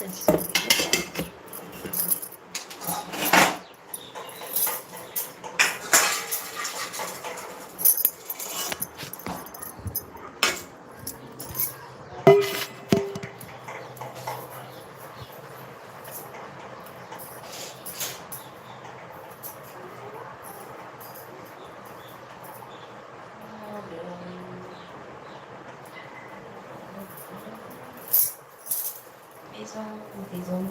真是 Do 一种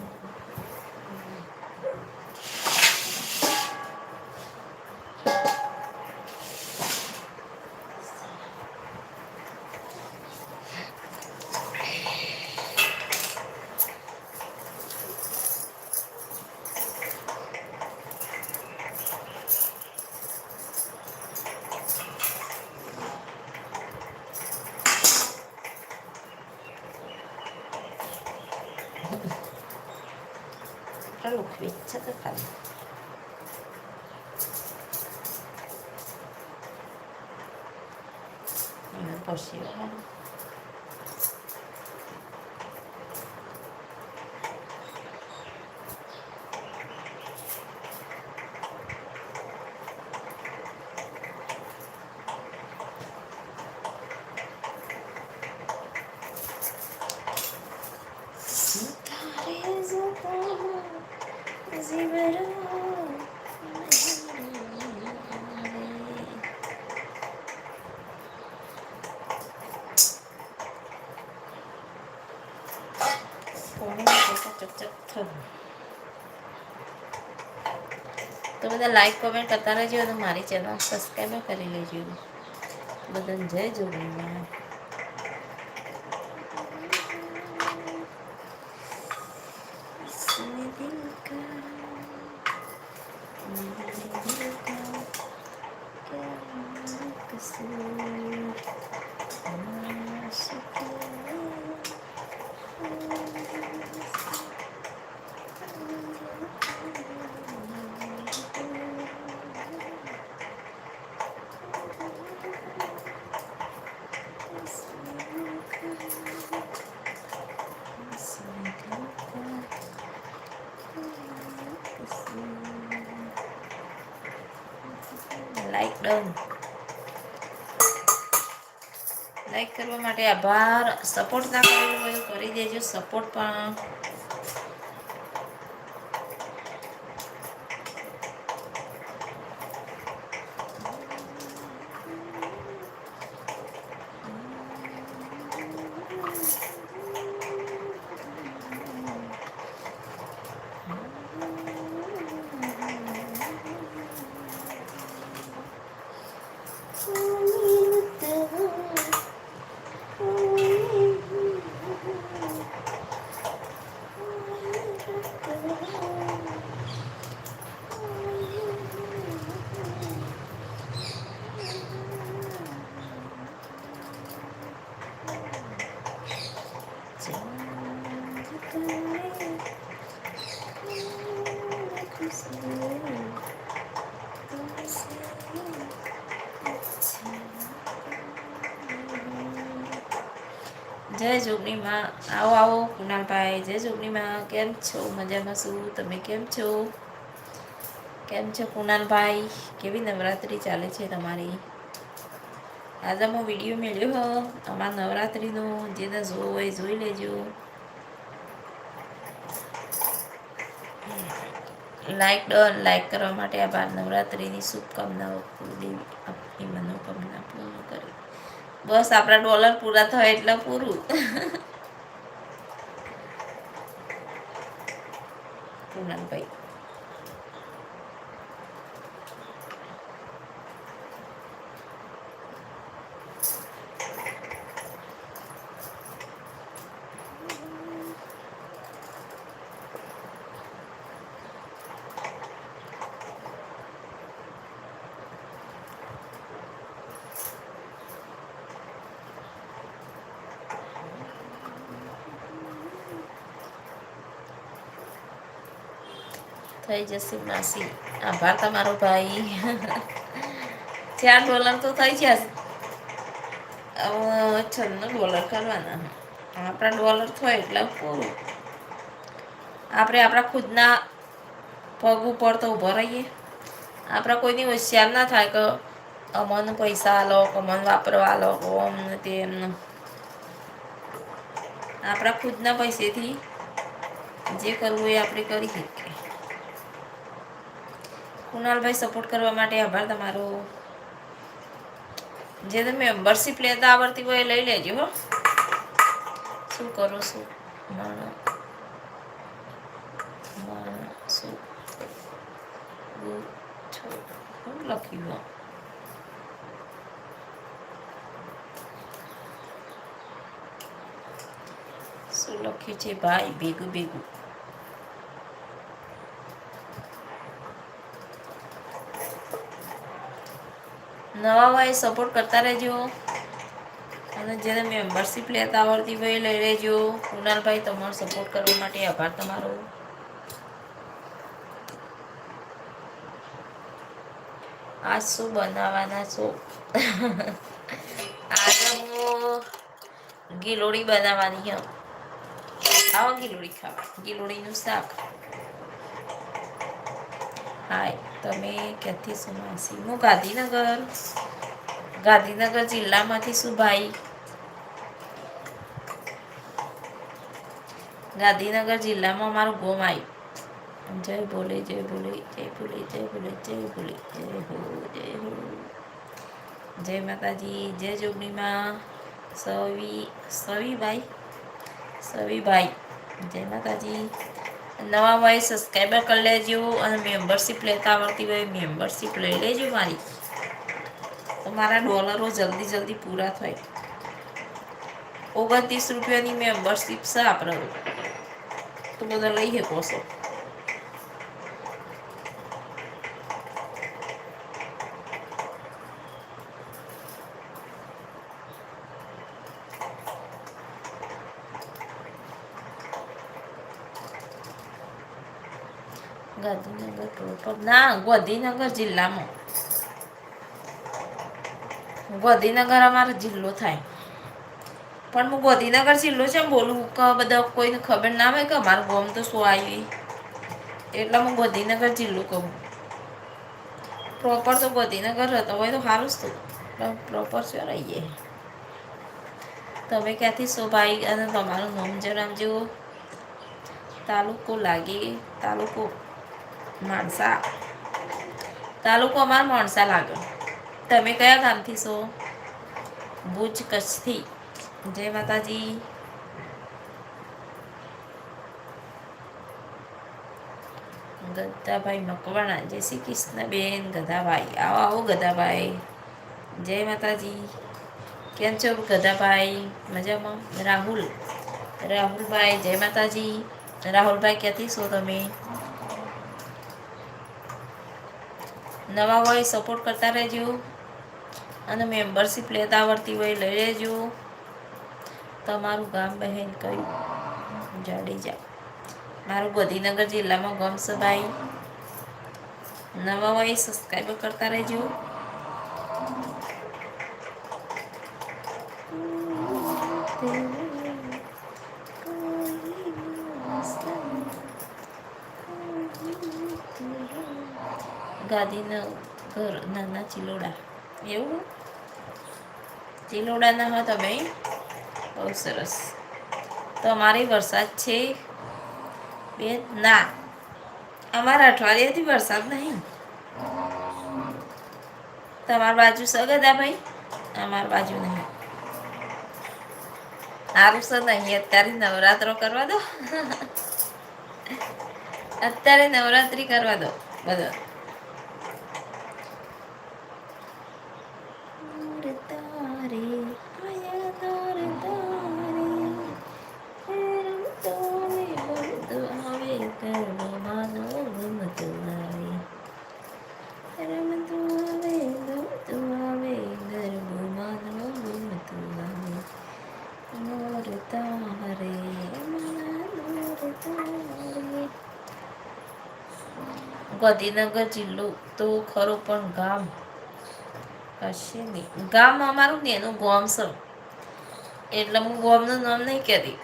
록윗차가 가네. 이거 보시오. તો બધા like comment કરતા રહેજો અને મારી ચેનલ સબસ્ક્રાઈબ કરી લેજો. બધાને જય જોડીમાં લાઈક ડન. લાઈક કરવા માટે આભાર. સપોર્ટ ના કરેલો હોય કરી દેજો. સપોર્ટ પણ જય જોગણીમાં. આવો આવો કુનાલભાઈ જય જોગણીમાં. કેમ છો? મજામાં શું તમે કેમ છો? કેમ છો કુનાલભાઈ કેવી નવરાત્રિ ચાલે છે તમારી? આજે હું વીડિયો મેળ્યો હો. અમારા નવરાત્રિનો, જેને જોવો હોય જોઈ લેજો. લાઈક ડન લાઈક કરવા માટે આભાર. નવરાત્રિની શુભકામનાઓ પૂરી આપની મનોકામના પૂર્ણ કરી. બસ, આપણા ડોલર પૂરા થાય એટલે પૂરું. પૂનમભાઈ થઈ જશે માસી. આભાર તમારો ભાઈ. ચાર ડોલર તો થઈ જશે. છન્નું ડોલર કરવાના. આપણા ડોલર થાય એટલે પૂરું. આપણે આપણા ખુદના પગ ઉપર તો ઊભો રહીએ. આપણા કોઈની હોશિયાર ના થાય કે અમને પૈસા લો અમને વાપરવા લો અમને તેમ આપણા ખુદના પૈસેથી જે કરવું એ આપણે કરી શકીએ. કુણાલભાઈ સપોર્ટ કરવા માટે આભાર તમારો. જે તમે મેમ્બરશીપ લેતા આવડતી હોય એ લઈ લેજો હો. શું કરો શું લખ્યું શું લખ્યું છે? ભાઈ ભેગું ભેગું. નવા ભાઈ સપોર્ટ કરતા રહેજો. અને જેને મેમ્બરશીપ લેતા આવડતી હોય લઈ લેજો. કુણાલભાઈ, તમારો સપોર્ટ કરવા માટે આભાર તમારો. આ શું બનાવવાના છો? આજે હું ગીલોડી બનાવવાની હમ આવો ગીલોડી ખાવા. ગીલોડીનું શાક. હાય. તમે ક્યાંથી સુમાસી? હું ગાંધીનગર. ગાંધીનગર જિલ્લામાંથી શું ભાઈ. ગાંધીનગર જિલ્લામાં મારું ગોમ આવ્યું જય બોલે જય બોલે જય બોલે જય બોલે જય બોલે જય હો જય હો. જય માતાજી, જય જોગણીમાં. સવી સવીભાઈ સવીભાઈ જય માતાજી. નવા હોય સબસ્ક્રાઈબર કરી લેજો અને મેમ્બરશીપ લેતા આવડતી હોય મેમ્બરશીપ લઈ લેજો મારી. તો મારા ડોલરો જલ્દી જલ્દી પૂરા થાય. ઓગણત્રીસ રૂપિયાની મેમ્બરશીપ છે આપણે. તો બધા લઈ શકો છો. ગાંધીનગર પ્રોપર ના, ગોધીનગર જિલ્લામાં. ગોધીનગર અમારો જિલ્લો થાય. પણ હું ગોધીનગર જિલ્લો છે બોલું, કે બધા કોઈને ખબર ના હોય કે અમારું ગામ તો શું આવી. એટલે હું ગોધીનગર જિલ્લો કહું. પ્રોપર તો ગોધીનગર રહેતો હોય તો સારું જ તું પ્રોપર શું રહીએ. તમે ક્યાંથી છો ભાઈ? અને તમારું નામ જણાવજો તાલુકો લાગે, તાલુકો માણસા. તાલુકો અમાર માણસા લાગે. તમે કયા ગામથી છો? ભુજ કચ્છથી. જય માતાજી. ગદાભાઈ મકવાણા. જય શ્રી કૃષ્ણ બેન ગદાભાઈ આવો આવો ગદાભાઈ જય માતાજી. કેમ છો ગદાભાઈ મજામાં? રાહુલ. રાહુલભાઈ, જય માતાજી. રાહુલભાઈ ક્યાંથી છો તમે? નવા હોય સપોર્ટ કરતા રહેજો. અને મેમ્બરશીપ લેતા આવડતી હોય લઈ લેજો. તમારું ગામ બહેન કયું? જાડેજા. મારું ગાંધીનગર જિલ્લામાં ગમશે ભાઈ નવા હોય સબસ્ક્રાઈબ કરતા રહેજો. ગાંધીનગર નાના ચિલોડા. એવું? ચિલોડાના હતા તમે બહુ સરસ. તમારે વરસાદ છે બે, ના. અમારા અઠવાડિયાથી વરસાદ નહીં. તમારી બાજુ સગદા ભાઈ? અમારી બાજુ નહીં. સારું સર નહીં અત્યારે નવરાત્રો કરવા દો. અત્યારે નવરાત્રી કરવા દો, બધા. ગાંધીનગર જિલ્લો તો ખરો પણ ગામ કશે નહીં. ગામ અમારું ને એનું ગોમ છે. એટલે હું ગોમનું નામ નહીં કહેતી.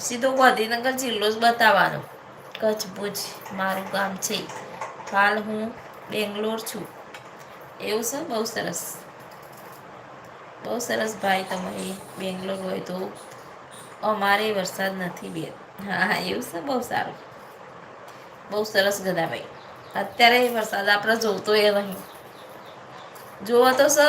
સીધો ગાંધીનગર જિલ્લો જ બતાવવાનો. કચ્છ ભુજ મારું ગામ છે. હાલ હું બેંગ્લોર છું. એવું છે? બહુ સરસ. બહુ સરસ ભાઈ તમે બેંગ્લોર હોય તો અમારે વરસાદ નથી બે હા હા, એવું છે, બહુ સારું. બહુ સરસ ગદાભાઈ અત્યારે વરસાદ આપણે જોતો એ નહીં. જોવો તો સર